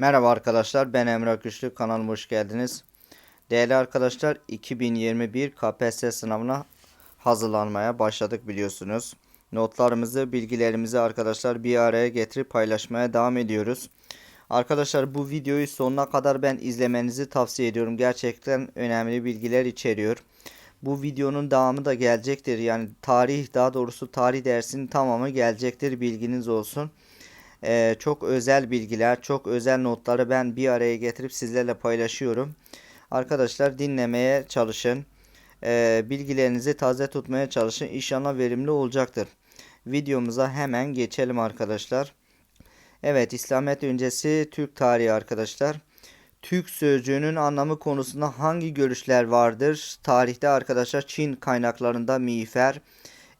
Merhaba arkadaşlar ben Emrah Güçlü kanalıma hoş geldiniz. Değerli arkadaşlar 2021 KPSS sınavına hazırlanmaya başladık biliyorsunuz. Notlarımızı bilgilerimizi arkadaşlar bir araya getirip paylaşmaya devam ediyoruz. Arkadaşlar bu videoyu sonuna kadar ben izlemenizi tavsiye ediyorum. Gerçekten önemli bilgiler içeriyor. Bu videonun devamı da gelecektir. Yani tarih daha doğrusu tarih dersinin tamamı gelecektir bilginiz olsun. Ee, çok özel bilgiler, çok özel notları ben bir araya getirip sizlerle paylaşıyorum. Arkadaşlar dinlemeye çalışın. Ee, bilgilerinizi taze tutmaya çalışın. İnşallah verimli olacaktır. Videomuza hemen geçelim arkadaşlar. Evet İslamiyet öncesi Türk tarihi arkadaşlar. Türk sözcüğünün anlamı konusunda hangi görüşler vardır? Tarihte arkadaşlar Çin kaynaklarında miğfer,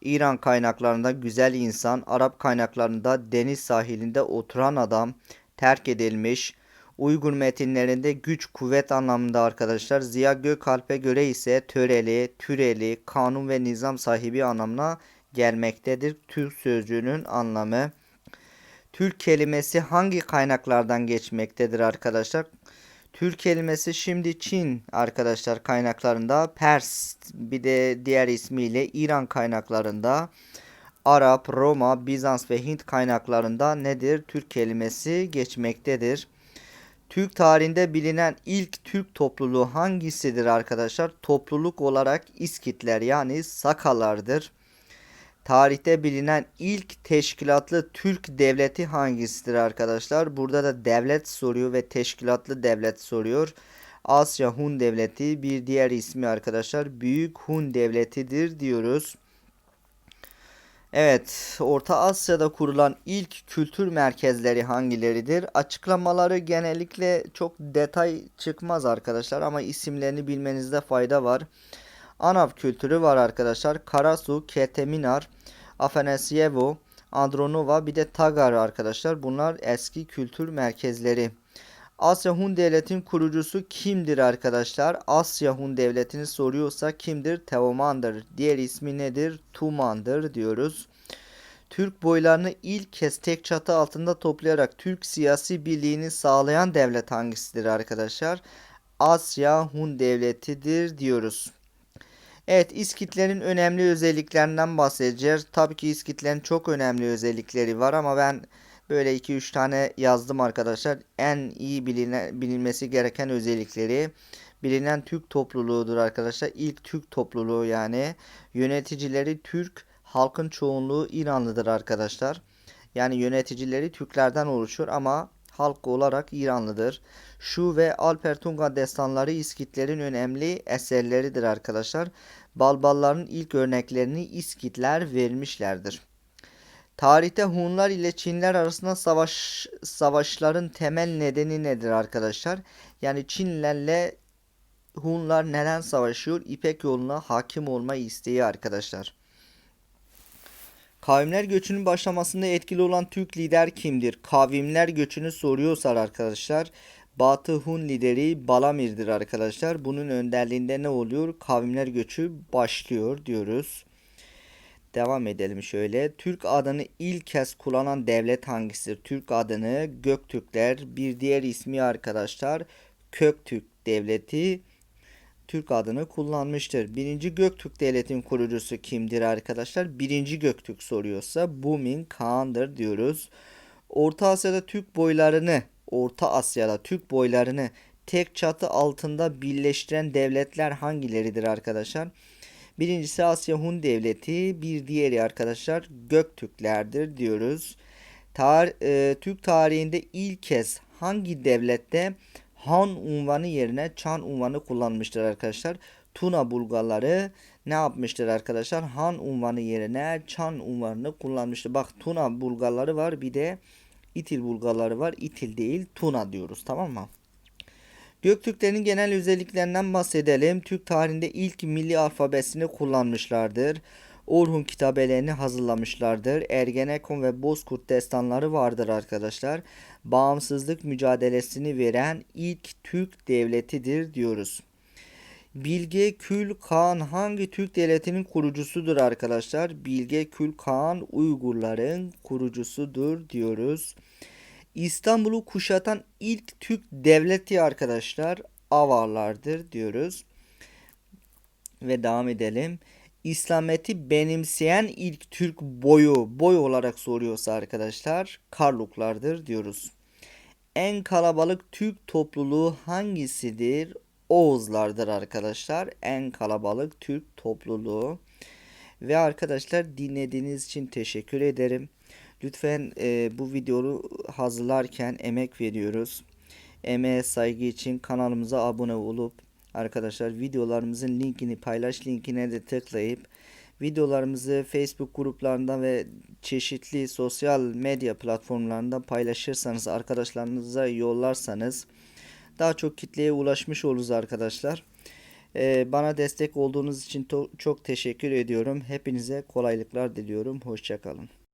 İran kaynaklarında güzel insan, Arap kaynaklarında deniz sahilinde oturan adam, terk edilmiş. Uygur metinlerinde güç, kuvvet anlamında arkadaşlar. Ziya Gökalp'e göre ise töreli, türeli, kanun ve nizam sahibi anlamına gelmektedir. Türk sözcüğünün anlamı. Türk kelimesi hangi kaynaklardan geçmektedir arkadaşlar? Türk kelimesi şimdi Çin arkadaşlar kaynaklarında, Pers bir de diğer ismiyle İran kaynaklarında, Arap, Roma, Bizans ve Hint kaynaklarında nedir? Türk kelimesi geçmektedir. Türk tarihinde bilinen ilk Türk topluluğu hangisidir arkadaşlar? Topluluk olarak İskitler yani Sakalardır. Tarihte bilinen ilk teşkilatlı Türk devleti hangisidir arkadaşlar? Burada da devlet soruyor ve teşkilatlı devlet soruyor. Asya Hun Devleti bir diğer ismi arkadaşlar Büyük Hun Devleti'dir diyoruz. Evet, Orta Asya'da kurulan ilk kültür merkezleri hangileridir? Açıklamaları genellikle çok detay çıkmaz arkadaşlar ama isimlerini bilmenizde fayda var. Anav kültürü var arkadaşlar. Karasu, Keteminar, Afanasyevo, Andronova bir de Tagar arkadaşlar. Bunlar eski kültür merkezleri. Asya Hun Devleti'nin kurucusu kimdir arkadaşlar? Asya Hun Devleti'ni soruyorsa kimdir? Teoman'dır. Diğer ismi nedir? Tuman'dır diyoruz. Türk boylarını ilk kez tek çatı altında toplayarak Türk siyasi birliğini sağlayan devlet hangisidir arkadaşlar? Asya Hun Devleti'dir diyoruz. Evet İskitlerin önemli özelliklerinden bahsedeceğiz. Tabii ki İskitlerin çok önemli özellikleri var ama ben böyle 2-3 tane yazdım arkadaşlar. En iyi biline, bilinmesi gereken özellikleri bilinen Türk topluluğudur arkadaşlar. İlk Türk topluluğu yani yöneticileri Türk, halkın çoğunluğu İranlıdır arkadaşlar. Yani yöneticileri Türklerden oluşur ama halk olarak İranlıdır. Şu ve Alpertunga destanları İskitlerin önemli eserleridir arkadaşlar. Balbalların ilk örneklerini İskitler vermişlerdir. Tarihte Hunlar ile Çinler arasında savaş savaşların temel nedeni nedir arkadaşlar? Yani Çinlerle Hunlar neden savaşıyor? İpek yoluna hakim olma isteği arkadaşlar. Kavimler göçünün başlamasında etkili olan Türk lider kimdir? Kavimler göçünü soruyorsa arkadaşlar Batı Hun lideri Balamir'dir arkadaşlar. Bunun önderliğinde ne oluyor? Kavimler göçü başlıyor diyoruz. Devam edelim şöyle. Türk adını ilk kez kullanan devlet hangisidir? Türk adını Göktürkler bir diğer ismi arkadaşlar Köktürk devleti Türk adını kullanmıştır. Birinci Göktürk devletinin kurucusu kimdir arkadaşlar? Birinci Göktürk soruyorsa Bumin Kağan'dır diyoruz. Orta Asya'da Türk boylarını Orta Asya'da Türk boylarını tek çatı altında birleştiren devletler hangileridir arkadaşlar? Birincisi Asya Hun Devleti, bir diğeri arkadaşlar Göktürklerdir diyoruz. Tar e, Türk tarihinde ilk kez hangi devlette Han unvanı yerine Çan unvanı kullanmıştır arkadaşlar? Tuna Bulgarları ne yapmıştır arkadaşlar? Han unvanı yerine Çan unvanını kullanmıştır. Bak Tuna Bulgarları var bir de İtil Bulgarları var. İtil değil Tuna diyoruz tamam mı? Göktürklerin genel özelliklerinden bahsedelim. Türk tarihinde ilk milli alfabesini kullanmışlardır. Orhun kitabelerini hazırlamışlardır. Ergenekon ve Bozkurt destanları vardır arkadaşlar. Bağımsızlık mücadelesini veren ilk Türk devletidir diyoruz. Bilge Kül Kağan hangi Türk devletinin kurucusudur arkadaşlar? Bilge Kül Kağan Uygurların kurucusudur diyoruz. İstanbul'u kuşatan ilk Türk devleti arkadaşlar Avarlardır diyoruz. Ve devam edelim. İslamiyet'i benimseyen ilk Türk boyu boy olarak soruyorsa arkadaşlar Karluklardır diyoruz. En kalabalık Türk topluluğu hangisidir? Oğuzlardır arkadaşlar. En kalabalık Türk topluluğu. Ve arkadaşlar dinlediğiniz için teşekkür ederim. Lütfen e, bu videoyu hazırlarken emek veriyoruz. Emeğe saygı için kanalımıza abone olup arkadaşlar videolarımızın linkini paylaş linkine de tıklayıp videolarımızı Facebook gruplarında ve çeşitli sosyal medya platformlarında paylaşırsanız arkadaşlarınıza yollarsanız daha çok kitleye ulaşmış oluruz arkadaşlar. Ee, bana destek olduğunuz için çok teşekkür ediyorum. Hepinize kolaylıklar diliyorum. Hoşçakalın.